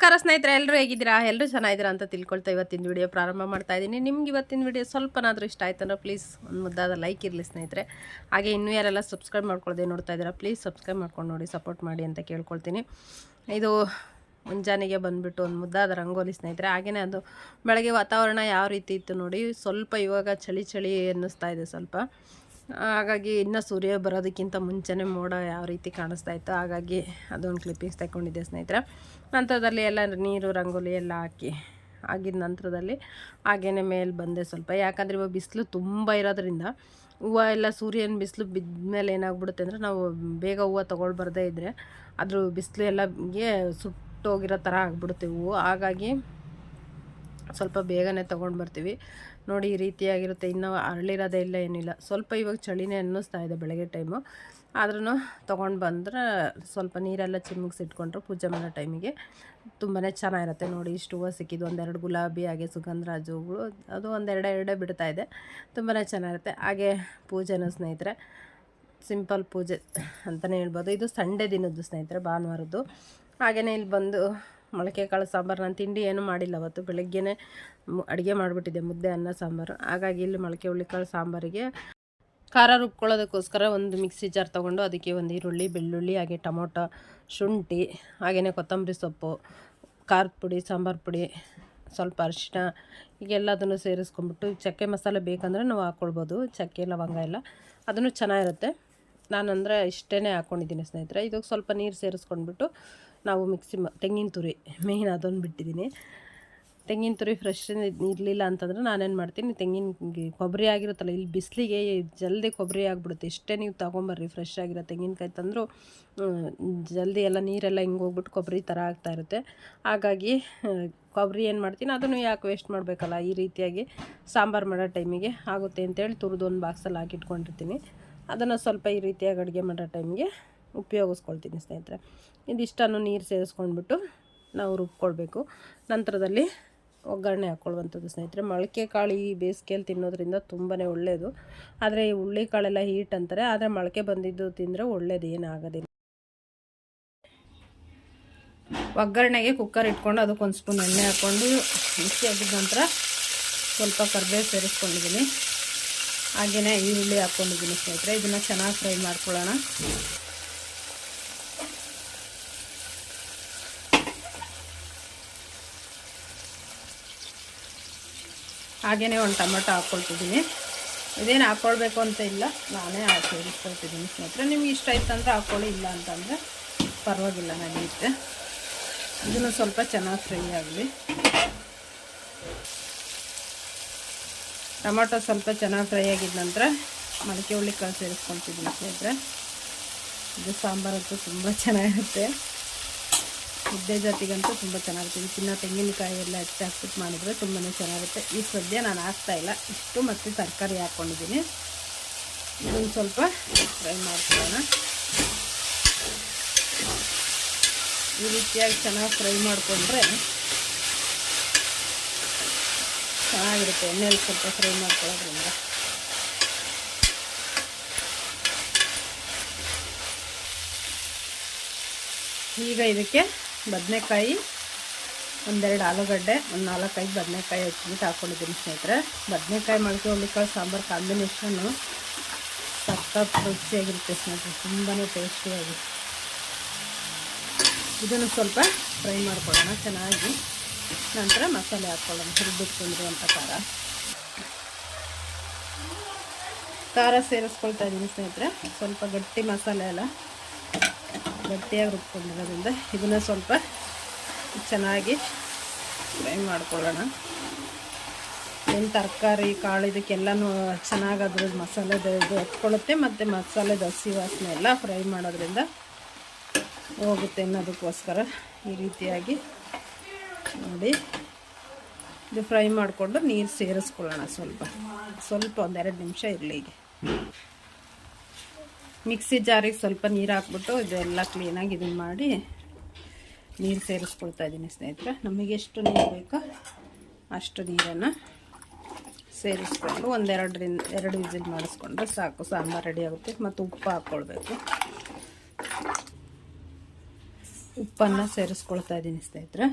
ನಮಸ್ಕಾರ ಸ್ನೇಹಿತರೆ ಎಲ್ಲರೂ ಹೇಗಿದ್ದೀರಾ? ಎಲ್ಲರೂ ಚೆನ್ನಾಗಿದ್ದೀರಾ ಅಂತ ತಿಳ್ಕೊಳ್ತಾ ಇವತ್ತಿನ ವಿಡಿಯೋ ಪ್ರಾರಂಭ ಮಾಡ್ತಾ ಇದ್ದೀನಿ. ನಿಮ್ಗೆ ಇವತ್ತಿನ ವಿಡಿಯೋ ಸ್ವಲ್ಪನಾದರೂ ಇಷ್ಟ ಆಯ್ತಂದ್ರೆ ಪ್ಲೀಸ್ ಒಂದು ಮುದ್ದಾದ ಲೈಕ್ ಇರಲಿ ಸ್ನೇಹಿತರೆ. ಹಾಗೆ ಇನ್ನೂ ಯಾರೆಲ್ಲ ಸಬ್ಸ್ಕ್ರೈಬ್ ಮಾಡ್ಕೊಳ್ಳದೆ ನೋಡ್ತಾ ಇದ್ದೀರಾ ಪ್ಲೀಸ್ ಸಬ್ಸ್ಕ್ರೈಬ್ ಮಾಡ್ಕೊಂಡು ನೋಡಿ ಸಪೋರ್ಟ್ ಮಾಡಿ ಅಂತ ಕೇಳ್ಕೊಳ್ತೀನಿ. ಇದು ಮುಂಜಾನೆಗೆ ಬಂದುಬಿಟ್ಟು ಒಂದು ಮುದ್ದಾದ ರಂಗೋಲಿ ಸ್ನೇಹಿತರೆ. ಹಾಗೆಯೇ ಅದು ಬೆಳಗ್ಗೆ ವಾತಾವರಣ ಯಾವ ರೀತಿ ಇತ್ತು ನೋಡಿ, ಸ್ವಲ್ಪ ಇವಾಗ ಚಳಿ ಚಳಿ ಅನ್ನಿಸ್ತಾ ಇದೆ ಸ್ವಲ್ಪ. ಹಾಗಾಗಿ ಇನ್ನೂ ಸೂರ್ಯ ಬರೋದಕ್ಕಿಂತ ಮುಂಚೆನೇ ಮೋಡ ಯಾವ ರೀತಿ ಕಾಣಿಸ್ತಾ ಇತ್ತು ಹಾಗಾಗಿ ಅದೊಂದು ಕ್ಲಿಪ್ಪಿಂಗ್ಸ್ ತಗೊಂಡಿದ್ದೆ ಸ್ನೇಹಿತರೆ. ನಂತರದಲ್ಲಿ ಎಲ್ಲ ನೀರು, ರಂಗೋಲಿ ಎಲ್ಲ ಹಾಕಿ ಆಗಿದ ನಂತರದಲ್ಲಿ ಹಾಗೆಯೇ ಮೇಲೆ ಬಂದೆ ಸ್ವಲ್ಪ. ಯಾಕಂದರೆ ಇವಾಗ ಬಿಸಿಲು ತುಂಬ ಇರೋದ್ರಿಂದ ಹೂವು ಎಲ್ಲ ಸೂರ್ಯನ ಬಿಸಿಲು ಬಿದ್ದ ಮೇಲೆ ಏನಾಗ್ಬಿಡುತ್ತೆ ಅಂದರೆ ನಾವು ಬೇಗ ಹೂವು ತೊಗೊಳ್ಬಾರ್ದೇ ಇದ್ದರೆ ಅದ್ರ ಬಿಸಿಲು ಎಲ್ಲಗೆ ಸುಟ್ಟೋಗಿರೋ ಥರ ಆಗ್ಬಿಡುತ್ತೆ ಹೂವು. ಹಾಗಾಗಿ ಸ್ವಲ್ಪ ಬೇಗನೆ ತೊಗೊಂಡು ಬರ್ತೀವಿ. ನೋಡಿ ಈ ರೀತಿಯಾಗಿರುತ್ತೆ. ಇನ್ನೂ ಅರಳಿರೋದೇ ಇಲ್ಲ, ಏನಿಲ್ಲ. ಸ್ವಲ್ಪ ಇವಾಗ ಚಳಿನೇ ಅನ್ನಿಸ್ತಾ ಇದೆ ಬೆಳಗ್ಗೆ ಟೈಮು ಆದ್ರೂ ತೊಗೊಂಡು ಬಂದ್ರೆ ಸ್ವಲ್ಪ ನೀರೆಲ್ಲ ಚಿಮ್ಮಿಗ್ಸಿಟ್ಕೊಂಡ್ರೆ ಪೂಜೆ ಮಾಡೋ ಟೈಮಿಗೆ ತುಂಬಾ ಚೆನ್ನಾಗಿರುತ್ತೆ. ನೋಡಿ ಇಷ್ಟು ಹೂವು ಸಿಕ್ಕಿದ್ದು. ಒಂದೆರಡು ಗುಲಾಬಿ, ಹಾಗೆ ಸುಗಂಧರಾಜ ಹೂಗಳು, ಅದು ಒಂದೆರಡು ಎರಡೇ ಬಿಡ್ತಾ ಇದೆ. ತುಂಬಾ ಚೆನ್ನಾಗಿರುತ್ತೆ. ಹಾಗೆ ಪೂಜೆನೂ ಸ್ನೇಹಿತರೆ, ಸಿಂಪಲ್ ಪೂಜೆ ಅಂತಲೇ ಹೇಳ್ಬೋದು. ಇದು ಸಂಡೇ ದಿನದ್ದು ಸ್ನೇಹಿತರೆ, ಭಾನುವಾರದ್ದು. ಹಾಗೆಯೇ ಇಲ್ಲಿ ಬಂದು ಮೊಳಕೆ ಕಾಳು ಸಾಂಬಾರು ನಾನು ತಿಂಡಿ ಏನೂ ಮಾಡಿಲ್ಲ ಅವತ್ತು. ಬೆಳಗ್ಗೆನೇ ಅಡುಗೆ ಮಾಡಿಬಿಟ್ಟಿದ್ದೆ, ಮುದ್ದೆ, ಅನ್ನ, ಸಾಂಬಾರು. ಹಾಗಾಗಿ ಇಲ್ಲಿ ಮೊಳಕೆ ಹುಳ್ಳಿಕಾಳು ಸಾಂಬಾರಿಗೆ ಖಾರ ರುಬ್ಕೊಳ್ಳೋದಕ್ಕೋಸ್ಕರ ಒಂದು ಮಿಕ್ಸಿ ಜಾರ್ ತೊಗೊಂಡು ಅದಕ್ಕೆ ಒಂದು ಈರುಳ್ಳಿ, ಬೆಳ್ಳುಳ್ಳಿ, ಹಾಗೆ ಟೊಮೊಟೊ, ಶುಂಠಿ ಹಾಗೆಯೇ ಕೊತ್ತಂಬರಿ ಸೊಪ್ಪು, ಖಾರದ ಪುಡಿ, ಸಾಂಬಾರು ಪುಡಿ, ಸ್ವಲ್ಪ ಅರಿಶಿನ ಹೀಗೆಲ್ಲದನ್ನು ಸೇರಿಸ್ಕೊಂಬಿಟ್ಟು ಚಕ್ಕೆ ಮಸಾಲೆ ಬೇಕಂದರೆ ನಾವು ಹಾಕ್ಕೊಳ್ಬೋದು. ಚಕ್ಕೆ, ಲವಂಗ ಎಲ್ಲ. ಅದನ್ನು ಚೆನ್ನಾಗಿರುತ್ತೆ. ನಾನಂದರೆ ಇಷ್ಟೇ ಹಾಕ್ಕೊಂಡಿದ್ದೀನಿ ಸ್ನೇಹಿತರೆ. ಇದಕ್ಕೆ ಸ್ವಲ್ಪ ನೀರು ಸೇರಿಸ್ಕೊಂಡ್ಬಿಟ್ಟು ನಾವು ಮಿಕ್ಸಿ ತೆಂಗಿನ ತುರಿ ಮೇಯ್ನ್ ಅದೊಂದು ಬಿಟ್ಟಿದ್ದೀನಿ. ತೆಂಗಿನ ತುರಿ ಫ್ರೆಶ್ ಇರಲಿಲ್ಲ ಅಂತಂದ್ರೆ ನಾನೇನು ಮಾಡ್ತೀನಿ ತೆಂಗಿನ ಕೊಬ್ಬರಿ ಆಗಿರುತ್ತಲ್ಲ, ಇಲ್ಲಿ ಬಿಸಿಲಿಗೆ ಜಲ್ದಿ ಕೊಬ್ಬರಿ ಆಗಿಬಿಡುತ್ತೆ. ಇಷ್ಟೇ ನೀವು ತೊಗೊಂಬರ್ರಿ ಫ್ರೆಶ್ ಆಗಿರೋ ತೆಂಗಿನಕಾಯಿ ತಂದರೂ ಜಲ್ದಿ ಎಲ್ಲ ನೀರೆಲ್ಲ ಹಿಂಗೆ ಹೋಗ್ಬಿಟ್ಟು ಕೊಬ್ಬರಿ ಥರ ಆಗ್ತಾ ಇರುತ್ತೆ. ಹಾಗಾಗಿ, ಕೊಬ್ಬರಿ ಏನು ಮಾಡ್ತೀನಿ, ಅದನ್ನು ಯಾಕೆ ವೇಸ್ಟ್ ಮಾಡಬೇಕಲ್ಲ, ಈ ರೀತಿಯಾಗಿ ಸಾಂಬಾರು ಮಾಡೋ ಟೈಮಿಗೆ ಆಗುತ್ತೆ ಅಂತೇಳಿ ತುರಿದು ಒಂದು ಬಾಕ್ಸಲ್ಲಿ ಹಾಕಿಟ್ಕೊಂಡಿರ್ತೀನಿ. ಅದನ್ನು ಸ್ವಲ್ಪ ಈ ರೀತಿಯಾಗಿ ಅಡುಗೆ ಮಾಡೋ ಟೈಮ್ಗೆ ಉಪಯೋಗಿಸ್ಕೊಳ್ತೀನಿ ಸ್ನೇಹಿತರೆ. ಇದಿಷ್ಟನ್ನು ನೀರು ಸೇರಿಸ್ಕೊಂಡ್ಬಿಟ್ಟು ನಾವು ರುಬ್ಕೊಳ್ಬೇಕು. ನಂತರದಲ್ಲಿ ಒಗ್ಗರಣೆ ಹಾಕ್ಕೊಳ್ಳುವಂಥದ್ದು ಸ್ನೇಹಿತರೆ. ಮೊಳಕೆ ಕಾಳು ಈ ಬೇಸಿಗೆಯಲ್ಲಿ ತಿನ್ನೋದ್ರಿಂದ ತುಂಬಾ ಒಳ್ಳೆಯದು ಆದರೆ ಈ ಹುಳ್ಳಿ ಕಾಳೆಲ್ಲ ಹೀಟ್ ಅಂತಾರೆ. ಆದರೆ ಮೊಳಕೆ ಬಂದಿದ್ದು ತಿಂದರೆ ಒಳ್ಳೇದು ಏನಾಗೋದಿಲ್ಲ ಒಗ್ಗರಣೆಗೆ ಕುಕ್ಕರ್ ಇಟ್ಕೊಂಡು ಅದಕ್ಕೆ ಒಂದು ಸ್ಪೂನ್ ಎಣ್ಣೆ ಹಾಕ್ಕೊಂಡು ಮಿಕ್ಸಿ ಹಾಕಿದ ನಂತರ ಸ್ವಲ್ಪ ಕರ್ಬೇವು ಸೇರಿಸ್ಕೊಂಡಿದ್ದೀನಿ. ಹಾಗೆಯೇ ಈರುಳ್ಳಿ ಹಾಕ್ಕೊಂಡಿದ್ದೀನಿ ಸ್ನೇಹಿತರೆ. ಇದನ್ನು ಚೆನ್ನಾಗಿ ಫ್ರೈ ಮಾಡ್ಕೊಳ್ಳೋಣ. ಹಾಗೆಯೇ ಒಂದು ಟೊಮೆಟೊ ಹಾಕ್ಕೊಳ್ತಿದ್ದೀನಿ ಇದೇನು ಹಾಕ್ಕೊಳ್ಬೇಕು ಅಂತ ಇಲ್ಲ. ನಾನೇ ಸೇರಿಸ್ಕೊಳ್ತಿದ್ದೀನಿ ಸ್ನೇಹಿತರೆ. ನಿಮ್ಗೆ ಇಷ್ಟ ಇತ್ತಂದರೆ ಹಾಕ್ಕೊಳ್ಳಿ ಇಲ್ಲ ಅಂತಂದರೆ ಪರವಾಗಿಲ್ಲ, ನಡೆಯುತ್ತೆ. ಇದನ್ನು ಸ್ವಲ್ಪ ಚೆನ್ನಾಗಿ ಫ್ರೈ ಆಗಲಿ. ಟೊಮೊಟೊ ಸ್ವಲ್ಪ ಚೆನ್ನಾಗಿ ಫ್ರೈ ಆಗಿದ ನಂತರ ಮಡಿಕೆ ಹುಳ್ಳಿಕಾಳು ಸೇರಿಸ್ಕೊಳ್ತಿದ್ದೀನಿ ಸ್ನೇಹಿತರೆ ಇದು ಸಾಂಬಾರಂತೂ ತುಂಬ ಚೆನ್ನಾಗಿರುತ್ತೆ. ಮುದ್ದೆ ಜಾತಿಗಂತೂ ತುಂಬ ಚೆನ್ನಾಗಿರುತ್ತೆ. ಚಿನ್ನ, ತೆಂಗಿನಕಾಯಿ ಎಲ್ಲ ಹೆಚ್ಚು ಹಾಕ್ಬಿಟ್ಟು ಮಾಡಿದ್ರೆ ತುಂಬಾ ಚೆನ್ನಾಗಿರುತ್ತೆ. ಈ ಸದ್ಯ ನಾನು ಹಾಕ್ತಾಯಿಲ್ಲ ಇಷ್ಟು ಮತ್ತು ತರಕಾರಿ ಹಾಕ್ಕೊಂಡಿದ್ದೀನಿ ಇದನ್ನು ಸ್ವಲ್ಪ ಫ್ರೈ ಮಾಡ್ಕೊಳ್ಳೋಣ. ಈ ರೀತಿಯಾಗಿ ಚೆನ್ನಾಗಿ ಫ್ರೈ ಮಾಡಿಕೊಂಡ್ರೆ ಚೆನ್ನಾಗಿರುತ್ತೆ ಎಣ್ಣೆಯಲ್ಲಿ ಸ್ವಲ್ಪ ಫ್ರೈ ಮಾಡ್ಕೊಳ್ಳೋದ್ರಿಂದ. ಈಗ ಇದಕ್ಕೆ ಬದನೆಕಾಯಿ, ಒಂದೆರಡು ಆಲೂಗಡ್ಡೆ, ಒಂದು ನಾಲ್ಕೈದು ಬದನೆಕಾಯಿ ಹೆಚ್ಚಿಬಿಟ್ಟು ಹಾಕ್ಕೊಂಡಿದ್ದೀನಿ ಸ್ನೇಹಿತರೆ. ಬದನೆಕಾಯಿ ಮೊಳಕೆ ಹುಳ್ಳಿಕಾಳು ಸಾಂಬಾರು ಕಾಂಬಿನೇಷನ್ನು ಸಖತ್ ರುಚಿಯಾಗಿರುತ್ತೆ ಸ್ನೇಹಿತರೆ. ತುಂಬಾ ಟೇಸ್ಟಿಯಾಗಿ ಇದನ್ನು ಸ್ವಲ್ಪ ಫ್ರೈ ಮಾಡ್ಕೊಳ್ಳೋಣ ಚೆನ್ನಾಗಿ. ನಂತರ ಮಸಾಲೆ ಹಾಕ್ಕೊಳ್ಳೋಣ ಹುರಿಬಿಟ್ಕೊಂಡಿರುವಂಥ ಖಾರ. ಖಾರ ಸೇರಿಸ್ಕೊಳ್ತಾ ಇದ್ದೀನಿ ಸ್ನೇಹಿತರೆ. ಸ್ವಲ್ಪ ಗಟ್ಟಿ ಮಸಾಲೆ ಎಲ್ಲ ಗಟ್ಟಿಯಾಗಿ ರುಬ್ಕೊಂಡಿರೋದ್ರಿಂದ ಇದನ್ನು ಸ್ವಲ್ಪ ಚೆನ್ನಾಗಿ ಫ್ರೈ ಮಾಡ್ಕೊಳ್ಳೋಣ. ಏನು ತರಕಾರಿ, ಕಾಳು, ಇದಕ್ಕೆಲ್ಲನೂ ಚೆನ್ನಾಗಿ ಅದ್ರ ಮಸಾಲೆ ಇದು ಹತ್ಕೊಳ್ಳುತ್ತೆ ಮತ್ತು ಮಸಾಲೆದ ಹಸಿ ವಾಸನೆ ಎಲ್ಲ ಫ್ರೈ ಮಾಡೋದ್ರಿಂದ ಹೋಗುತ್ತೆ ಅನ್ನೋದಕ್ಕೋಸ್ಕರ ಈ ರೀತಿಯಾಗಿ ನೋಡಿ. ಇದು ಫ್ರೈ ಮಾಡಿಕೊಂಡು ನೀರು ಸೇರಿಸ್ಕೊಳ್ಳೋಣ ಸ್ವಲ್ಪ. ಸ್ವಲ್ಪ ಒಂದೆರಡು ನಿಮಿಷ ಇರಲಿ ಈಗ ಮಿಕ್ಸಿ ಜಾರಿಗೆ ಸ್ವಲ್ಪ ನೀರು ಹಾಕ್ಬಿಟ್ಟು ಇದೆಲ್ಲ ಕ್ಲೀನಾಗಿ ಇದನ್ನು ಮಾಡಿ ನೀರು ಸೇರಿಸ್ಕೊಳ್ತಾ ಇದ್ದೀನಿ ಸ್ನೇಹಿತರೆ. ನಮಗೆ ಎಷ್ಟು ನೀರು ಬೇಕೋ ಅಷ್ಟು ನೀರನ್ನು ಸೇರಿಸ್ಕೊಂಡು ಒಂದೆರಡರಿಂದ ಎರಡು ವಿಸಿಲ್ ಮಾಡಿಸ್ಕೊಂಡ್ರೆ ಸಾಕು. ಸಾಂಬಾರು ರೆಡಿ ಆಗುತ್ತೆ. ಮತ್ತು ಉಪ್ಪು ಹಾಕ್ಕೊಳ್ಬೇಕು. ಉಪ್ಪನ್ನು ಸೇರಿಸ್ಕೊಳ್ತಾ ಇದ್ದೀನಿ ಸ್ನೇಹಿತರೆ.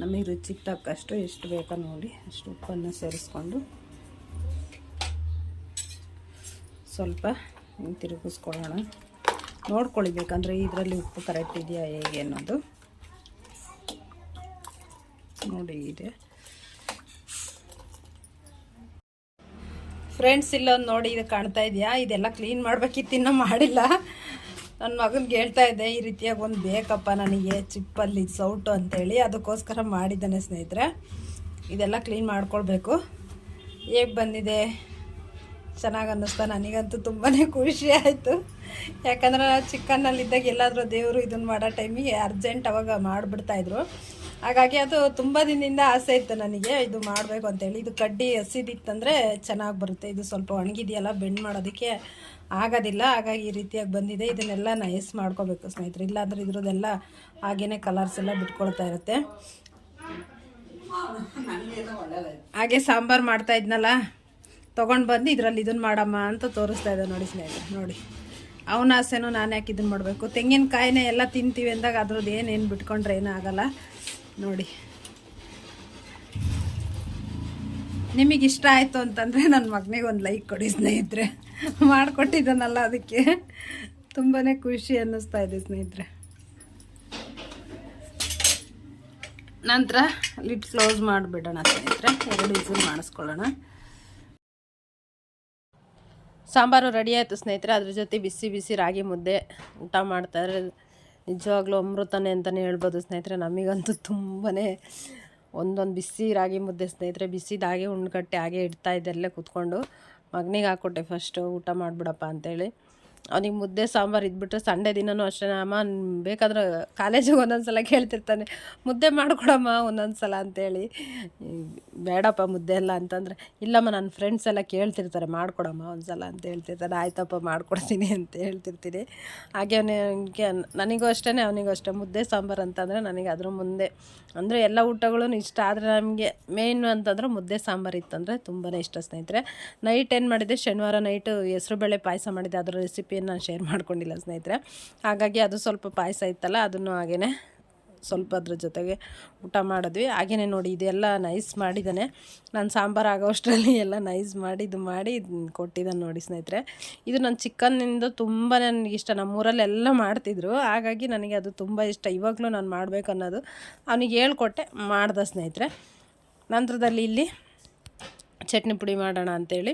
ನಮಗೆ ರುಚಿಗೆ ತಕ್ಕಷ್ಟು ಎಷ್ಟು ಬೇಕೋ ನೋಡಿ, ಅಷ್ಟು ಉಪ್ಪನ್ನು ಸೇರಿಸ್ಕೊಂಡು ಸ್ವಲ್ಪ ತಿರುಗಿಸ್ಕೊಳ್ಳೋಣ. ನೋಡ್ಕೊಳ್ಳಿ ಬೇಕಂದ್ರೆ ಇದರಲ್ಲಿ ಉಪ್ಪು ಕರೆಕ್ಟ್ ಇದೆಯಾ ಹೇಗೆ ಅನ್ನೋದು. ನೋಡಿ ಇದೆ. ಫ್ರೆಂಡ್ಸ್ ಇಲ್ಲೊಂದು ನೋಡಿ ಇದು ಕಾಣ್ತಾ ಇದೆಯಾ? ಇದೆಲ್ಲ ಕ್ಲೀನ್ ಮಾಡ್ಬೇಕಿತ್ತು, ಇನ್ನೂ ಮಾಡಿಲ್ಲ. ನನ್ನ ಮಗನ್ಗೆ ಹೇಳ್ತಾ ಇದ್ದೆ, ಈ ರೀತಿಯಾಗಿ ಒಂದು ಬೇಕಪ್ಪ ನನಗೆ, ಚಿಪ್ಪಲ್ಲಿ ಸೌಟು ಅಂತೇಳಿ ಅದಕ್ಕೋಸ್ಕರ ಮಾಡಿದ್ದಾನೆ ಸ್ನೇಹಿತರೆ. ಇದೆಲ್ಲ ಕ್ಲೀನ್ ಮಾಡ್ಕೊಳ್ಬೇಕು. ಹೇಗೆ ಬಂದಿದೆ? ಚೆನ್ನಾಗಿ ಅನ್ನಿಸ್ತಾ? ನನಗಂತೂ ತುಂಬಾ ಖುಷಿ ಆಯಿತು. ಯಾಕಂದ್ರೆ ನಾವು ಚಿಕ್ಕನ್ನಲ್ಲಿದ್ದಾಗ ಎಲ್ಲಾದರೂ ದೇವರು ಇದನ್ನು ಮಾಡೋ ಟೈಮಿಗೆ ಅರ್ಜೆಂಟ್ ಅವಾಗ ಮಾಡಿಬಿಡ್ತಾಯಿದ್ರು ಹಾಗಾಗಿ ಅದು ತುಂಬ ದಿನದಿಂದ ಆಸೆ ಇತ್ತು ನನಗೆ, ಇದು ಮಾಡಬೇಕು ಅಂತೇಳಿ. ಇದು ಕಡ್ಡಿ ಹಸಿದಿತ್ತಂದರೆ ಚೆನ್ನಾಗಿ ಬರುತ್ತೆ. ಇದು ಸ್ವಲ್ಪ ಒಣಗಿದೆಯಲ್ಲ, ಬೆಂಡ್ ಮಾಡೋದಕ್ಕೆ ಆಗೋದಿಲ್ಲ. ಹಾಗಾಗಿ ಈ ರೀತಿಯಾಗಿ ಬಂದಿದೆ. ಇದನ್ನೆಲ್ಲ ನೈಸ್ ಮಾಡ್ಕೋಬೇಕು ಸ್ನೇಹಿತರೆ. ಇಲ್ಲಾಂದ್ರೆ ಇದ್ರದ್ದೆಲ್ಲ ಹಾಗೇನೆ ಕಲರ್ಸ್ ಎಲ್ಲ ಬಿಟ್ಕೊಳ್ತಾ ಇರುತ್ತೆ. ಹಾಗೆ ಸಾಂಬಾರು ಮಾಡ್ತಾ ಇದ್ನಲ್ಲ, ತೊಗೊಂಡು ಬಂದು ಇದರಲ್ಲಿ ಇದನ್ನು ಮಾಡಮ್ಮ ಅಂತ ತೋರಿಸ್ತಾ ಇದ್ದೆ ನೋಡಿ ಸ್ನೇಹಿತರೆ, ನೋಡಿ. ಅವನ ಆಸೆನೂ ನಾನು ಯಾಕೆ ಇದನ್ನು ಮಾಡಬೇಕು. ತೆಂಗಿನಕಾಯಿನೇ ಎಲ್ಲ ತಿಂತೀವಿ ಅಂದಾಗ ಅದ್ರದ್ದು ಏನೇನು ಬಿಟ್ಕೊಂಡ್ರೆ ಏನೂ ಆಗಲ್ಲ ನೋಡಿ. ನಿಮಗೆ ಇಷ್ಟ ಆಯಿತು ಅಂತಂದರೆ ನನ್ನ ಮಗನಿಗೆ ಒಂದು ಲೈಕ್ ಕೊಡಿ ಸ್ನೇಹಿತರೆ. ಮಾಡಿಕೊಟ್ಟಿದ್ದಾನಲ್ಲ ಅದಕ್ಕೆ. ತುಂಬಾ ಖುಷಿ ಅನ್ನಿಸ್ತಾ ಇದೆ ಸ್ನೇಹಿತರೆ. ನಂತರ ಲಿಡ್ ಕ್ಲೋಸ್ ಮಾಡಿಬಿಡೋಣ ಸ್ನೇಹಿತರೆ. ಎರಡು ವಿಸಿಲ್ ಮಾಡಿಸ್ಕೊಳ್ಳೋಣ. ಸಾಂಬಾರು ರೆಡಿ ಆಯಿತು ಸ್ನೇಹಿತರೆ. ಅದ್ರ ಜೊತೆ ಬಿಸಿ ಬಿಸಿ ರಾಗಿ ಮುದ್ದೆ ಊಟ ಮಾಡ್ತಾರೆ ನಿಜವಾಗ್ಲೂ ಅಮೃತನೇ ಅಂತಲೇ ಹೇಳ್ಬೋದು ಸ್ನೇಹಿತರೆ. ನಮಗಂತೂ ತುಂಬಾ ಒಂದೊಂದು ಬಿಸಿ ರಾಗಿ ಮುದ್ದೆ ಸ್ನೇಹಿತರೆ. ಬಿಸಿದಾಗೆ ಉಂಡ್ಕಟ್ಟೆ ಹಾಗೆ ಇಡ್ತಾ ಇದ್ದಲ್ಲೇ ಕೂತ್ಕೊಂಡು. ಮಗನಿಗೆ ಹಾಕ್ಕೊಟ್ಟೆ ಫಸ್ಟು ಊಟ ಮಾಡಿಬಿಡಪ್ಪ ಅಂತೇಳಿ. ಅವನಿಗೆ ಮುದ್ದೆ ಸಾಂಬಾರು ಇದ್ಬಿಟ್ರೆ ಸಂಡೇ ದಿನನೂ ಅಷ್ಟೇ, ಅಮ್ಮ ಬೇಕಾದ್ರೆ ಕಾಲೇಜಿಗೆ ಒಂದೊಂದು ಸಲ ಕೇಳ್ತಿರ್ತಾನೆ. ಮುದ್ದೆ ಮಾಡಿಕೊಡಮ್ಮ ಒಂದೊಂದು ಸಲ ಅಂತೇಳಿ. ಬೇಡಪ್ಪ ಮುದ್ದೆ ಎಲ್ಲ ಅಂತಂದರೆ, ಇಲ್ಲಮ್ಮ ನನ್ನ ಫ್ರೆಂಡ್ಸ್ ಎಲ್ಲ ಕೇಳ್ತಿರ್ತಾರೆ, ಮಾಡಿಕೊಡಮ್ಮ ಒಂದು ಸಲ ಅಂತ ಹೇಳ್ತಿರ್ತಾನೆ ಆಯ್ತಪ್ಪ, ಮಾಡ್ಕೊಡ್ತೀನಿ ಅಂತ ಹೇಳ್ತಿರ್ತೀನಿ. ಹಾಗೆ ಅವನಿಗೆ ನನಗೂ ಅಷ್ಟೇ ಅವನಿಗೂ ಅಷ್ಟೇ. ಮುದ್ದೆ ಸಾಂಬಾರು ಅಂತಂದರೆ ನನಗೆ ಅದ್ರ ಮುಂದೆ. ಅಂದರೆ ಎಲ್ಲ ಊಟಗಳು ಇಷ್ಟ, ಆದರೆ ನಮಗೆ ಮೇನ್ ಅಂತಂದ್ರೆ ಮುದ್ದೆ ಸಾಂಬಾರು ಇತ್ತಂದರೆ ತುಂಬಾ ಇಷ್ಟ ಸ್ನೇಹಿತರೆ. ನೈಟ್ ಏನು ಮಾಡಿದೆ? ಶನಿವಾರ ನೈಟು ಹೆಸ್ರುಬೇಳೆ ಪಾಯಸ ಮಾಡಿದೆ. ಅದರ ರೆಸಿಪಿಯನ್ನು ನಾನು ಶೇರ್ ಮಾಡ್ಕೊಂಡಿಲ್ಲ ಸ್ನೇಹಿತರೆ. ಹಾಗಾಗಿ ಅದು ಸ್ವಲ್ಪ ಪಾಯಸ ಇತ್ತಲ್ಲ, ಅದನ್ನು ಹಾಗೆಯೇ ಸ್ವಲ್ಪ ಅದ್ರ ಜೊತೆಗೆ ಊಟ ಮಾಡಿದ್ವಿ. ಹಾಗೆಯೇ ನೋಡಿ, ಇದೆಲ್ಲ ನೈಸ್ ಮಾಡಿದ್ದಾನೆ. ನಾನು ಸಾಂಬಾರು ಆಗೋಷ್ಟರಲ್ಲಿ ಎಲ್ಲ ನೈಸ್ ಮಾಡಿ ಇದು ಮಾಡಿ ಕೊಟ್ಟಿದ್ದಾನೆ ನೋಡಿ ಸ್ನೇಹಿತರೆ. ಇದು ನನ್ನ ಚಿಕ್ಕನ್ನಿಂದ ತುಂಬ ನನಗೆ ಇಷ್ಟ. ನಮ್ಮೂರಲ್ಲಿ ಎಲ್ಲ ಮಾಡ್ತಿದ್ರು. ಹಾಗಾಗಿ ನನಗೆ ಅದು ತುಂಬ ಇಷ್ಟ. ಇವಾಗಲೂ ನಾನು ಮಾಡಬೇಕು ಅನ್ನೋದು ಅವನಿಗೆ ಹೇಳ್ಕೊಟ್ಟೆ, ಮಾಡ್ದೆ ಸ್ನೇಹಿತರೆ. ನಂತರದಲ್ಲಿ ಇಲ್ಲಿ ಚಟ್ನಿ ಪುಡಿ ಮಾಡೋಣ ಅಂಥೇಳಿ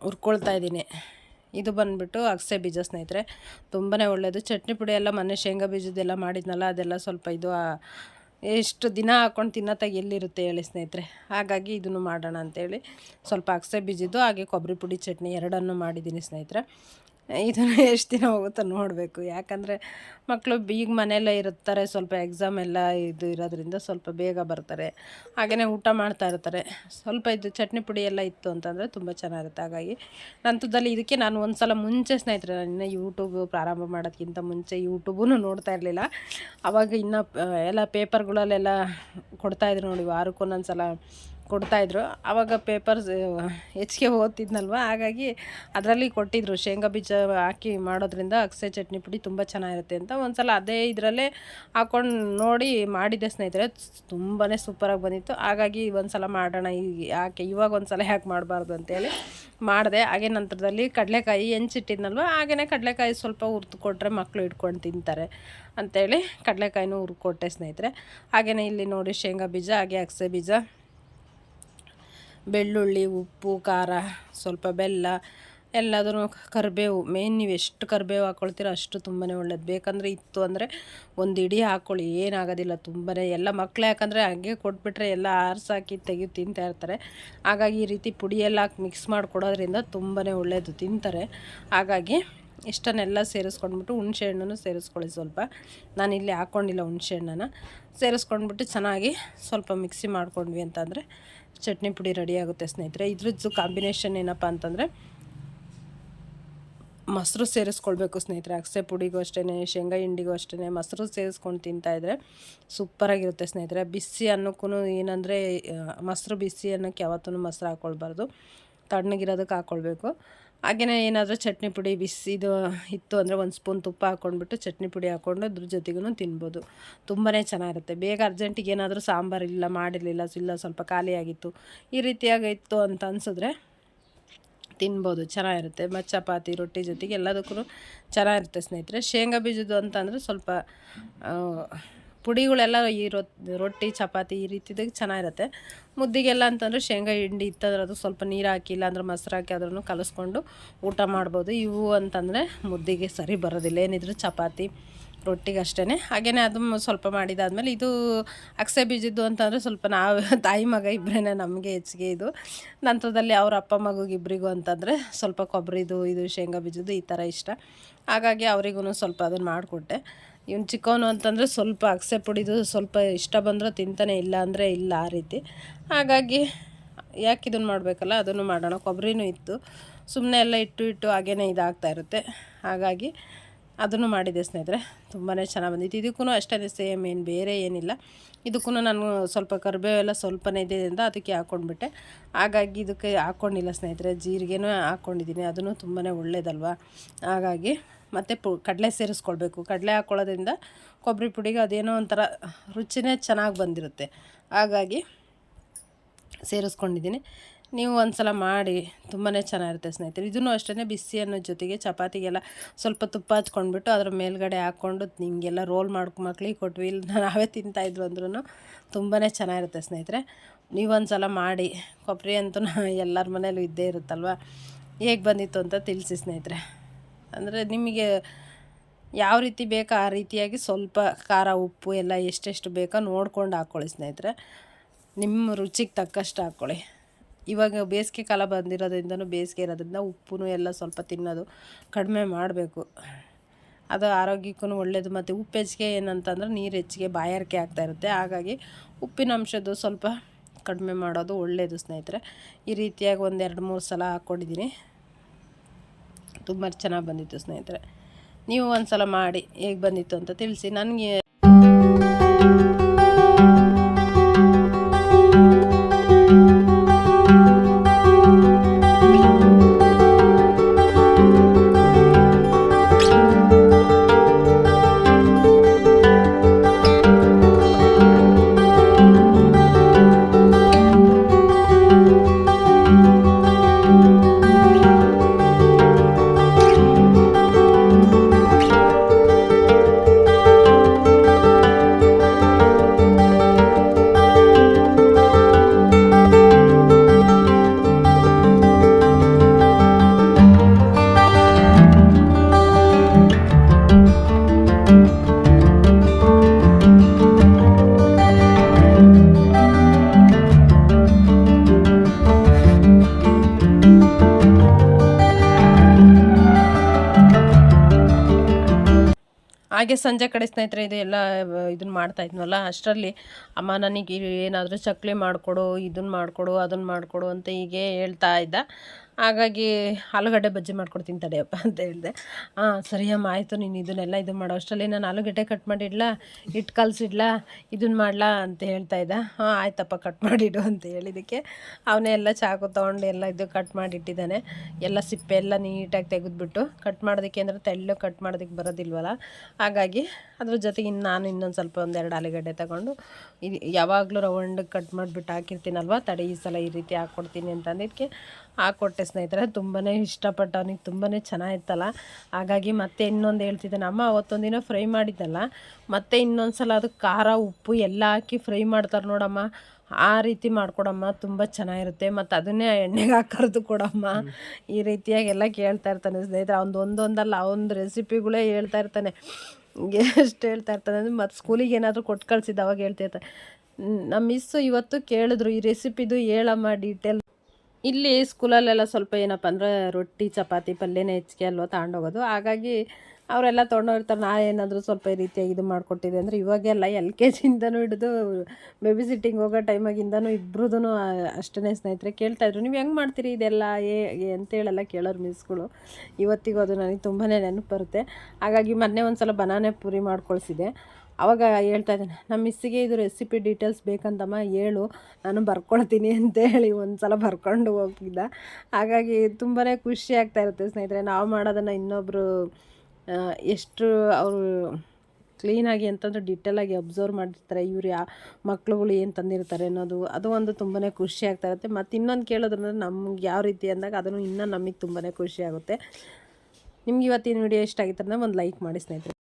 ಹುರ್ಕೊಳ್ತಾ ಇದ್ದೀನಿ. ಇದು ಬಂದುಬಿಟ್ಟು ಅಗಸೆ ಬೀಜ ಸ್ನೇಹಿತರೆ. ತುಂಬಾ ಒಳ್ಳೆಯದು ಚಟ್ನಿ ಪುಡಿ ಎಲ್ಲ ಮೊನ್ನೆ ಶೇಂಗಾ ಬೀಜದ್ದೆಲ್ಲ ಮಾಡಿದ್ನಲ್ಲ, ಅದೆಲ್ಲ ಸ್ವಲ್ಪ ಇದು ಎಷ್ಟು ದಿನ ಹಾಕ್ಕೊಂಡು ತಿನ್ನತ್ತಾಗ ಎಲ್ಲಿರುತ್ತೆ ಹೇಳಿ ಸ್ನೇಹಿತರೆ. ಹಾಗಾಗಿ ಇದನ್ನು ಮಾಡೋಣ ಅಂತೇಳಿ ಸ್ವಲ್ಪ ಅಗಸೆ ಬೀಜದ್ದು ಹಾಗೆ ಕೊಬ್ಬರಿ ಪುಡಿ ಚಟ್ನಿ ಎರಡನ್ನು ಮಾಡಿದ್ದೀನಿ ಸ್ನೇಹಿತರೆ. ಇದನ್ನು ಎಷ್ಟು ದಿನ ಹೋಗುತ್ತೋ ನೋಡಬೇಕು. ಯಾಕಂದರೆ ಮಕ್ಕಳು ಈಗ ಮನೆಯಲ್ಲೇ ಇರುತ್ತಾರೆ, ಸ್ವಲ್ಪ ಎಕ್ಸಾಮ್ ಎಲ್ಲ ಇದು ಇರೋದ್ರಿಂದ ಸ್ವಲ್ಪ ಬೇಗ ಬರ್ತಾರೆ. ಹಾಗೆಯೇ ಊಟ ಮಾಡ್ತಾ ಇರ್ತಾರೆ. ಸ್ವಲ್ಪ ಇದು ಚಟ್ನಿ ಪುಡಿ ಎಲ್ಲ ಇತ್ತು ಅಂತಂದರೆ ತುಂಬ ಚೆನ್ನಾಗಿರುತ್ತೆ. ಹಾಗಾಗಿ ನಂತರದಲ್ಲಿ ಇದಕ್ಕೆ ನಾನು ಒಂದು ಸಲ ಮುಂಚೆ ಸ್ನೇಹಿತರೆ, ನಾನು ಇನ್ನೂ ಯೂಟ್ಯೂಬ್ ಪ್ರಾರಂಭ ಮಾಡೋದಕ್ಕಿಂತ ಮುಂಚೆ ಯೂಟ್ಯೂಬೂ ನೋಡ್ತಾ ಇರಲಿಲ್ಲ. ಆವಾಗ ಇನ್ನೂ ಎಲ್ಲ ಪೇಪರ್ಗಳಲ್ಲೆಲ್ಲ ಕೊಡ್ತಾಯಿದ್ರು ನೋಡಿ ವಾರಕ್ಕೊಂದೊಂದು ಸಲ ಕೊಡ್ತಾಯಿದ್ರು ಆವಾಗ ಪೇಪರ್ಸ್ ಹೆಚ್ಚಿಗೆ ಓದ್ತಿದ್ನಲ್ವ? ಹಾಗಾಗಿ ಅದರಲ್ಲಿ ಕೊಟ್ಟಿದ್ರು. ಶೇಂಗಾ ಬೀಜ ಹಾಕಿ ಮಾಡೋದ್ರಿಂದ ಅಗಸೆ ಚಟ್ನಿ ಪುಡಿ ತುಂಬ ಚೆನ್ನಾಗಿರುತ್ತೆ ಅಂತ. ಒಂದು ಸಲ ಅದೇ ಇದರಲ್ಲೇ ಹಾಕೊಂಡು ನೋಡಿ ಮಾಡಿದ್ದೆ ಸ್ನೇಹಿತರೆ. ತುಂಬಾ ಸೂಪರಾಗಿ ಬಂದಿತ್ತು. ಹಾಗಾಗಿ ಒಂದು ಸಲ ಮಾಡೋಣ ಯಾಕೆ ಇವಾಗ ಒಂದು ಸಲ ಯಾಕೆ ಮಾಡಬಾರ್ದು ಅಂತೇಳಿ ಮಾಡಿದೆ. ಹಾಗೆ ನಂತರದಲ್ಲಿ ಕಡಲೆಕಾಯಿ ಹೆಂಚಿಟ್ಟಿದ್ನಲ್ವ? ಹಾಗೆಯೇ ಕಡಲೆಕಾಯಿ ಸ್ವಲ್ಪ ಹುರ್ದು ಕೊಟ್ಟರೆ ಮಕ್ಕಳು ಇಟ್ಕೊಂಡು ತಿಂತಾರೆ ಅಂತೇಳಿ ಕಡಲೆಕಾಯಿನೂ ಹುರ್ಕೊಟ್ಟೆ ಸ್ನೇಹಿತರೆ. ಹಾಗೆಯೇ ಇಲ್ಲಿ ನೋಡಿ ಶೇಂಗಾ ಬೀಜ, ಹಾಗೆ ಅಗಸೆ ಬೀಜ. ಬೆಳ್ಳುಳ್ಳಿ, ಉಪ್ಪು, ಖಾರ, ಸ್ವಲ್ಪ ಬೆಲ್ಲ ಎಲ್ಲಾದರೂ ಕರಿಬೇವು. ಮೇನ್ ನೀವು ಎಷ್ಟು ಕರಿಬೇವು ಹಾಕ್ಕೊಳ್ತೀರೋ ಅಷ್ಟು ತುಂಬಾ ಒಳ್ಳೇದು. ಬೇಕಂದರೆ ಇತ್ತು ಅಂದರೆ ಒಂದು ಇಡಿ ಹಾಕ್ಕೊಳ್ಳಿ ಏನಾಗೋದಿಲ್ಲ ತುಂಬಾ ಎಲ್ಲ ಮಕ್ಕಳು ಯಾಕಂದರೆ ಹಾಗೆ ಕೊಟ್ಬಿಟ್ರೆ ಎಲ್ಲ ಆರಿಸಾಕಿ ತೆಗೆದು ತಿಂತಾ ಇರ್ತಾರೆ. ಹಾಗಾಗಿ ಈ ರೀತಿ ಪುಡಿಯೆಲ್ಲ ಹಾಕಿ ಮಿಕ್ಸ್ ಮಾಡಿಕೊಡೋದ್ರಿಂದ ತುಂಬಾ ಒಳ್ಳೆಯದು ತಿಂತಾರೆ. ಹಾಗಾಗಿ ಇಷ್ಟನ್ನೆಲ್ಲ ಸೇರಿಸ್ಕೊಂಡ್ಬಿಟ್ಟು ಹುಣಸೆ ಹಣ್ಣನ್ನು ಸೇರಿಸ್ಕೊಳ್ಳಿ ಸ್ವಲ್ಪ. ನಾನು ಇಲ್ಲಿ ಹಾಕ್ಕೊಂಡಿಲ್ಲ ಹುಣಸೆ ಹಣ್ಣನ್ನು. ಸೇರಿಸ್ಕೊಂಡ್ಬಿಟ್ಟು ಚೆನ್ನಾಗಿ ಸ್ವಲ್ಪ ಮಿಕ್ಸಿ ಮಾಡ್ಕೊಂಡ್ವಿ ಅಂತಂದರೆ ಚಟ್ನಿ ಪುಡಿ ರೆಡಿ ಆಗುತ್ತೆ, ಸ್ನೇಹಿತರೆ. ಇದ್ರದ್ದು ಕಾಂಬಿನೇಷನ್ ಏನಪ್ಪ ಅಂತಂದರೆ, ಮೊಸರು ಸೇರಿಸ್ಕೊಳ್ಬೇಕು ಸ್ನೇಹಿತರೆ. ಅಗಸೆ ಪುಡಿಗೂ ಅಷ್ಟೇ ಶೇಂಗಾ ಹಿಂಡಿಗೂ ಅಷ್ಟೇ ಮೊಸರು ಸೇರಿಸ್ಕೊಂಡು ತಿಂತಾಯಿದ್ರೆ ಸೂಪರಾಗಿರುತ್ತೆ ಸ್ನೇಹಿತರೆ. ಬಿಸಿ ಅನ್ನಕ್ಕೂ ಏನಂದರೆ ಮೊಸರು ಬಿಸಿ ಅನ್ನಕ್ಕೆ ಯಾವತ್ತೂ ಮೊಸರು ಹಾಕ್ಕೊಳ್ಬಾರ್ದು ತಣ್ಣಗಿರೋದಕ್ಕೆ ಹಾಕ್ಕೊಳ್ಬೇಕು ಹಾಗೆಯೇ ಏನಾದರೂ ಚಟ್ನಿ ಪುಡಿ ಬಿಸಿದು ಇತ್ತು ಅಂದರೆ ಒಂದು ಸ್ಪೂನ್ ತುಪ್ಪ ಹಾಕ್ಕೊಂಡ್ಬಿಟ್ಟು ಚಟ್ನಿ ಪುಡಿ ಹಾಕ್ಕೊಂಡು ಅದ್ರ ಜೊತೆಗೂ ತಿನ್ಬೋದು. ತುಂಬಾ ಚೆನ್ನಾಗಿರುತ್ತೆ. ಬೇಗ ಅರ್ಜೆಂಟಿಗೆ ಏನಾದರೂ ಸಾಂಬಾರು ಇಲ್ಲ, ಮಾಡಿರಲಿಲ್ಲ, ಇಲ್ಲ ಸ್ವಲ್ಪ ಖಾಲಿಯಾಗಿತ್ತು ಈ ರೀತಿಯಾಗಿ ಇತ್ತು ಅಂತ ಅನಿಸಿದ್ರೆ ತಿನ್ಬೋದು. ಚೆನ್ನಾಗಿರುತ್ತೆ. ಮತ್ತು ಚಪಾತಿ, ರೊಟ್ಟಿ ಜೊತೆಗೆ ಎಲ್ಲದಕ್ಕೂ ಚೆನ್ನಾಗಿರುತ್ತೆ ಸ್ನೇಹಿತರೆ. ಶೇಂಗಾ ಬೀಜದ್ದು ಅಂತಂದರೆ ಸ್ವಲ್ಪ ಪುಡಿಗಳೆಲ್ಲ ಈ ರೊಟ್ಟಿ, ಚಪಾತಿ ಈ ರೀತಿದಾಗ ಚೆನ್ನಾಗಿರುತ್ತೆ. ಮುದ್ದಿಗೆಲ್ಲ ಅಂತಂದರೆ ಶೇಂಗಾ ಹಿಂಡಿ ಇತ್ತಂದ್ರೆ ಅದು ಸ್ವಲ್ಪ ನೀರು ಹಾಕಿ, ಇಲ್ಲಾಂದ್ರೆ ಮೊಸರು ಹಾಕಿ ಅದ್ರೂ ಕಲಿಸ್ಕೊಂಡು ಊಟ ಮಾಡ್ಬೋದು. ಇವು ಅಂತಂದರೆ ಮುದ್ದಿಗೆ ಸರಿ ಬರೋದಿಲ್ಲ. ಏನಿದ್ರು ಚಪಾತಿ, ರೊಟ್ಟಿಗೆ ಅಷ್ಟೇ ಹಾಗೇ ಅದು ಸ್ವಲ್ಪ ಮಾಡಿದಾದ್ಮೇಲೆ ಇದು ಅಕ್ಸೆ ಬೀಜದ್ದು ಅಂತಂದರೆ ಸ್ವಲ್ಪ ನಾವು ತಾಯಿ ಮಗ ಇಬ್ಬರೇ ನಮಗೆ ಹೆಚ್ಚಿಗೆ ಇದು. ನಂತರದಲ್ಲಿ ಅವ್ರ ಅಪ್ಪ ಮಗುಗೆ ಇಬ್ಬರಿಗೂ ಅಂತಂದರೆ ಸ್ವಲ್ಪ ಕೊಬ್ಬರಿದು ಇದು ಶೇಂಗಾ ಬೀಜದ್ದು ಈ ಥರ ಇಷ್ಟ. ಹಾಗಾಗಿ ಅವರಿಗೂ ಸ್ವಲ್ಪ ಅದನ್ನು ಮಾಡಿಕೊಟ್ಟೆ. ಇವ್ನು ಚಿಕ್ಕವನು ಅಂತಂದರೆ ಸ್ವಲ್ಪ ಅಕ್ಸೆ ಪುಡಿದು ಸ್ವಲ್ಪ ಇಷ್ಟ ಬಂದರೂ ತಿಂತಾನೆ ಇಲ್ಲ ಅಂದರೆ ಇಲ್ಲ ಆ ರೀತಿ. ಹಾಗಾಗಿ ಯಾಕೆ ಇದನ್ನು ಮಾಡಬೇಕಲ್ಲ, ಅದನ್ನು ಮಾಡೋಣ. ಕೊಬ್ಬರಿನೂ ಇತ್ತು. ಸುಮ್ಮನೆ ಎಲ್ಲ ಇಟ್ಟು ಇಟ್ಟು ಹಾಗೇ ಇದಾಗ್ತಾ ಇರುತ್ತೆ. ಹಾಗಾಗಿ ಅದನ್ನು ಮಾಡಿದೆ ಸ್ನೇಹಿತರೆ. ತುಂಬಾ ಚೆನ್ನಾಗಿ ಬಂದಿತ್ತು. ಇದಕ್ಕೂ ಅಷ್ಟೇ ಸೇಮ್, ಏನು ಬೇರೆ ಏನಿಲ್ಲ. ಇದಕ್ಕೂ ನಾನು ಸ್ವಲ್ಪ ಕರಿಬೇವೆಲ್ಲ ಸ್ವಲ್ಪನೇ ಇದೆಯಿಂದ ಅದಕ್ಕೆ ಹಾಕ್ಕೊಂಡ್ಬಿಟ್ಟೆ ಹಾಗಾಗಿ ಇದಕ್ಕೆ ಹಾಕ್ಕೊಂಡಿಲ್ಲ ಸ್ನೇಹಿತರೆ. ಜೀರಿಗೆನೂ ಹಾಕ್ಕೊಂಡಿದ್ದೀನಿ ಅದನ್ನು ತುಂಬಾ ಒಳ್ಳೇದಲ್ವಾ? ಹಾಗಾಗಿ ಮತ್ತು ಪು, ಕಡಲೆ ಸೇರಿಸ್ಕೊಳ್ಬೇಕು. ಕಡಲೆ ಹಾಕ್ಕೊಳ್ಳೋದ್ರಿಂದ ಕೊಬ್ಬರಿ ಪುಡಿಗೆ ಅದೇನೋ ಒಂಥರ ರುಚಿನೇ ಚೆನ್ನಾಗಿ ಬಂದಿರುತ್ತೆ. ಹಾಗಾಗಿ ಸೇರಿಸ್ಕೊಂಡಿದ್ದೀನಿ. ನೀವು ಒಂದು ಸಲ ಮಾಡಿ ತುಂಬಾ ಚೆನ್ನಾಗಿರುತ್ತೆ ಸ್ನೇಹಿತರೆ. ಇದನ್ನು ಅಷ್ಟೇ ಬಿಸಿ ಅನ್ನೋ ಜೊತೆಗೆ ಚಪಾತಿಗೆಲ್ಲ ಸ್ವಲ್ಪ ತುಪ್ಪ ಹಚ್ಕೊಂಡ್ಬಿಟ್ಟು ಅದ್ರ ಮೇಲ್ಗಡೆ ಹಾಕ್ಕೊಂಡು ಹಿಂಗೆಲ್ಲ ರೋಲ್ ಮಾಡ್ಕೊ, ಮಕ್ಳಿಗೆ ಕೊಟ್ವಿ. ಇಲ್ಲ ನಾವೇ ತಿಂತಾಯಿದ್ರು ಅಂದ್ರೂ ತುಂಬಾ ಚೆನ್ನಾಗಿರುತ್ತೆ ಸ್ನೇಹಿತರೆ. ನೀವೊಂದು ಸಲ ಮಾಡಿ. ಕೊಬ್ಬರಿ ಅಂತೂ ಎಲ್ಲರ ಮನೇಲೂ ಇದ್ದೇ ಇರುತ್ತಲ್ವ? ಹೇಗೆ ಬಂದಿತ್ತು ಅಂತ ತಿಳಿಸಿ ಸ್ನೇಹಿತರೆ. ಅಂದರೆ ನಿಮಗೆ ಯಾವ ರೀತಿ ಬೇಕೋ ಆ ರೀತಿಯಾಗಿ ಸ್ವಲ್ಪ ಖಾರ, ಉಪ್ಪು ಎಲ್ಲ ಎಷ್ಟೆಷ್ಟು ಬೇಕೋ ನೋಡ್ಕೊಂಡು ಹಾಕ್ಕೊಳ್ಳಿ ಸ್ನೇಹಿತರೆ. ನಿಮ್ಮ ರುಚಿಗೆ ತಕ್ಕಷ್ಟು ಹಾಕ್ಕೊಳ್ಳಿ ಇವಾಗ ಬೇಸಿಗೆ ಕಾಲ ಬಂದಿರೋದ್ರಿಂದನೂ ಬೇಸಿಗೆ ಇರೋದ್ರಿಂದ ಉಪ್ಪು ಎಲ್ಲ ಸ್ವಲ್ಪ ತಿನ್ನೋದು ಕಡಿಮೆ ಮಾಡಬೇಕು. ಅದು ಆರೋಗ್ಯಕ್ಕೂ ಒಳ್ಳೆಯದು ಮತ್ತು ಉಪ್ಪು ಹೆಚ್ಚಿಗೆ ಏನಂತಂದ್ರೆ ನೀರು ಹೆಚ್ಚಿಗೆ ಬಾಯಾರಿಕೆ ಆಗ್ತಾ ಇರುತ್ತೆ. ಹಾಗಾಗಿ ಉಪ್ಪಿನ ಅಂಶದ್ದು ಸ್ವಲ್ಪ ಕಡಿಮೆ ಮಾಡೋದು ಒಳ್ಳೆಯದು ಸ್ನೇಹಿತರೆ. ಈ ರೀತಿಯಾಗಿ ಒಂದು ಎರಡು ಮೂರು ಸಲ ಹಾಕ್ಕೊಂಡಿದ್ದೀನಿ ತುಂಬ ಚೆನ್ನಾಗಿ ಬಂದಿತ್ತು ಸ್ನೇಹಿತರೆ. ನೀವು ಒಂದು ಸಲ ಮಾಡಿ ಹೇಗೆ ಬಂದಿತ್ತು ಅಂತ ತಿಳಿಸಿ. ನನಗೆ ಹಾಗೆ ಸಂಜೆ ಕಡೆ ಸ್ನೇಹಿತರೆ ಇದು, ಎಲ್ಲ ಇದನ್ನ ಮಾಡ್ತಾ ಇದ್ನಲ್ಲ, ಅಷ್ಟರಲ್ಲಿ ಅಮ್ಮ ನನಗೆ ಏನಾದರೂ ಚಕ್ಲಿ ಮಾಡಿಕೊಡು ಇದನ್ನು ಮಾಡಿಕೊಡು ಅದನ್ನು ಮಾಡಿಕೊಡು ಅಂತ ಹೀಗೆ ಹೇಳ್ತಾ ಇದ್ದ. ಹಾಗಾಗಿ ಆಲೂಗಡ್ಡೆ ಬಜ್ಜಿ ಮಾಡ್ಕೊಡ್ತೀನಿ ತಡೆಯಪ್ಪ ಅಂತ ಹೇಳಿದೆ. ಹಾಂ ಸರಿಯಮ್ಮ, ಆಯಿತು, ನೀನು ಇದನ್ನೆಲ್ಲ ಇದು ಮಾಡೋ. ಅಷ್ಟರಲ್ಲಿ ನಾನು ಆಲೂಗಡ್ಡೆ ಕಟ್ ಮಾಡಿಡ್ಲಾ? ಹಿಟ್ಟು ಕಲಸಿಡ್ಲಾ? ಇದನ್ನು ಮಾಡ್ಲಾ ಅಂತ ಹೇಳ್ತಾ ಇದ್ದ. ಹಾಂ, ಆಯ್ತಪ್ಪ ಕಟ್ ಮಾಡಿಡು ಅಂತ ಹೇಳಿದ್ದಕ್ಕೆ ಅವನೇ ಎಲ್ಲ ಚಾಕು ತೊಗೊಂಡು ಎಲ್ಲ ಇದು ಕಟ್ ಮಾಡಿಟ್ಟಿದ್ದಾನೆ. ಎಲ್ಲ ಸಿಪ್ಪೆ ಎಲ್ಲ ನೀಟಾಗಿ ತೆಗೆದುಬಿಟ್ಟು ಕಟ್ ಮಾಡೋದಕ್ಕೆ ಅಂದರೆ ತೆಳ್ಳು ಕಟ್ ಮಾಡೋದಕ್ಕೆ ಬರೋದಿಲ್ವಲ್ಲ? ಹಾಗಾಗಿ ಅದ್ರ ಜೊತೆಗೆ ಇನ್ನು ನಾನು ಇನ್ನೊಂದು ಸ್ವಲ್ಪ ಒಂದೆರಡು ಆಲೂಗಡ್ಡೆ ತಗೊಂಡು ಇದು ಯಾವಾಗಲೂ ರೌಂಡ್ ಕಟ್ ಮಾಡಿಬಿಟ್ಟು ಹಾಕಿರ್ತೀನಲ್ವ? ತಡೆ ಈ ಸಲ ಈ ರೀತಿ ಹಾಕ್ಕೊಡ್ತೀನಿ ಅಂತ ಅಂದಿದ್ದಕ್ಕೆ ಹಾಕ್ಕೊಟ್ಟೆ ಸ್ನೇಹಿತರೆ ತುಂಬಾ ಇಷ್ಟಪಟ್ಟು ಅವನಿಗೆ ತುಂಬಾ ಚೆನ್ನಾಗಿತ್ತಲ್ಲ. ಹಾಗಾಗಿ ಮತ್ತೆ ಇನ್ನೊಂದು ಹೇಳ್ತಿದ್ದಾನೆ ಅಮ್ಮ ದಿನ ಫ್ರೈ ಮಾಡಿದ್ದಲ್ಲ, ಮತ್ತೆ ಇನ್ನೊಂದು ಸಲ ಅದು ಖಾರ, ಉಪ್ಪು ಎಲ್ಲ ಹಾಕಿ ಫ್ರೈ ಮಾಡ್ತಾರೆ ನೋಡಮ್ಮ. ಆ ರೀತಿ ಮಾಡ್ಕೊಡಮ್ಮ, ತುಂಬ ಚೆನ್ನಾಗಿರುತ್ತೆ. ಮತ್ತು ಅದನ್ನೇ ಎಣ್ಣೆಗೆ ಹಾಕರ್ದು ಕೊಡಮ್ಮ. ಈ ರೀತಿಯಾಗಿ ಎಲ್ಲ ಕೇಳ್ತಾ ಇರ್ತಾನೆ ಸ್ನೇಹಿತರೆ. ಅವ್ನು ಒಂದೊಂದಲ್ಲ ಅವನ ರೆಸಿಪಿಗಳೇ ಹೇಳ್ತಾ ಇರ್ತಾನೆ. ಎಷ್ಟು ಹೇಳ್ತಾ ಇರ್ತಾನೆ ಅಂದರೆ ಮತ್ತು ಸ್ಕೂಲಿಗೆ ಏನಾದರೂ ಕೊಟ್ಟು ಕಳ್ಸಿದ್ದು ಅವಾಗ ಹೇಳ್ತಿರ್ತಾನೆ ನಮ್ಮ ಮಿಸ್ಸು ಇವತ್ತು ಕೇಳಿದ್ರು, ಈ ರೆಸಿಪಿದು ಹೇಳಮ್ಮ ಡೀಟೇಲ್ ಇಲ್ಲಿ ಸ್ಕೂಲಲ್ಲೆಲ್ಲ ಸ್ವಲ್ಪ ಏನಪ್ಪ ಅಂದರೆ ರೊಟ್ಟಿ ಚಪಾತಿ ಪಲ್ಯನೇ ಹೆಚ್ಚಿಗೆ ಅಲ್ವ ತಗೊಂಡೋಗೋದು ಹಾಗಾಗಿ ಅವರೆಲ್ಲ ತೊಗೊಂಡೋಗಿರ್ತಾರೆ, ನಾ ಏನಾದರೂ ಸ್ವಲ್ಪ ಈ ರೀತಿಯಾಗಿ ಇದು ಮಾಡಿಕೊಟ್ಟಿದೆ. ಅಂದರೆ ಇವಾಗೆಲ್ಲ ಎಲ್ ಕೆ ಜಿಯಿಂದನೂ ಹಿಡಿದು ಬೇಬಿ ಸಿಟ್ಟಿಂಗ್ ಹೋಗೋ ಟೈಮಾಗಿಂದನೂ ಇಬ್ರದ್ದು ಅಷ್ಟೇ ಸ್ನೇಹಿತರೆ ಕೇಳ್ತಾಯಿದ್ರು ನೀವು ಹೆಂಗೆ ಮಾಡ್ತೀರಿ ಇದೆಲ್ಲ? ಏ ಅಂತೇಳೆಲ್ಲ ಕೇಳೋರು ಮಿಸ್ಗಳು. ಇವತ್ತಿಗೂ ಅದು ನನಗೆ ತುಂಬಾ ನೆನಪು ಬರುತ್ತೆ ಹಾಗಾಗಿ ಮೊನ್ನೆ ಒಂದು ಸಲ ಬನಾನೆ ಪೂರಿ ಮಾಡ್ಕೊಳ್ಸಿದೆ. ಅವಾಗ ಹೇಳ್ತಾ ಇದ್ದಾನೆ ನಮ್ಮ ಮಿಸ್ಸಿಗೆ ಇದು ರೆಸಿಪಿ ಡೀಟೇಲ್ಸ್ ಬೇಕಂತಮ್ಮ, ಹೇಳು. ನಾನು ಬರ್ಕೊಳ್ತೀನಿ ಅಂತ ಹೇಳಿ ಒಂದು ಸಲ ಬರ್ಕೊಂಡು ಹೋಗಿದ್ದ. ಹಾಗಾಗಿ ತುಂಬಾ ಖುಷಿ ಆಗ್ತಾ ಇರುತ್ತೆ ಸ್ನೇಹಿತರೆ. ನಾವು ಮಾಡೋದನ್ನು ಇನ್ನೊಬ್ಬರು ಎಷ್ಟು ಅವರು ಕ್ಲೀನಾಗಿ ಅಂತಂದ್ರೆ ಡಿಟೇಲಾಗಿ ಅಬ್ಸರ್ವ್ ಮಾಡಿರ್ತಾರೆ ಇವ್ರು ಯಾ, ಮಕ್ಳುಗಳು ಏನು ತಂದಿರ್ತಾರೆ ಅನ್ನೋದು, ಅದು ಒಂದು ತುಂಬಾ ಖುಷಿ ಆಗ್ತಾ ಇರುತ್ತೆ. ಮತ್ತು ಇನ್ನೊಂದು ಕೇಳೋದ್ರಿಂದ ನಮ್ಗೆ ಯಾವ ರೀತಿ ಅಂದಾಗ ಅದನ್ನು ಇನ್ನೂ ನಮಗೆ ತುಂಬಾ ಖುಷಿ ಆಗುತ್ತೆ. ನಿಮ್ಗೆ ಇವತ್ತಿನ ವಿಡಿಯೋ ಇಷ್ಟ ಆಗಿತ್ತು ಅಂದ್ರೆ ಒಂದು ಲೈಕ್ ಮಾಡಿ ಸ್ನೇಹಿತರೆ.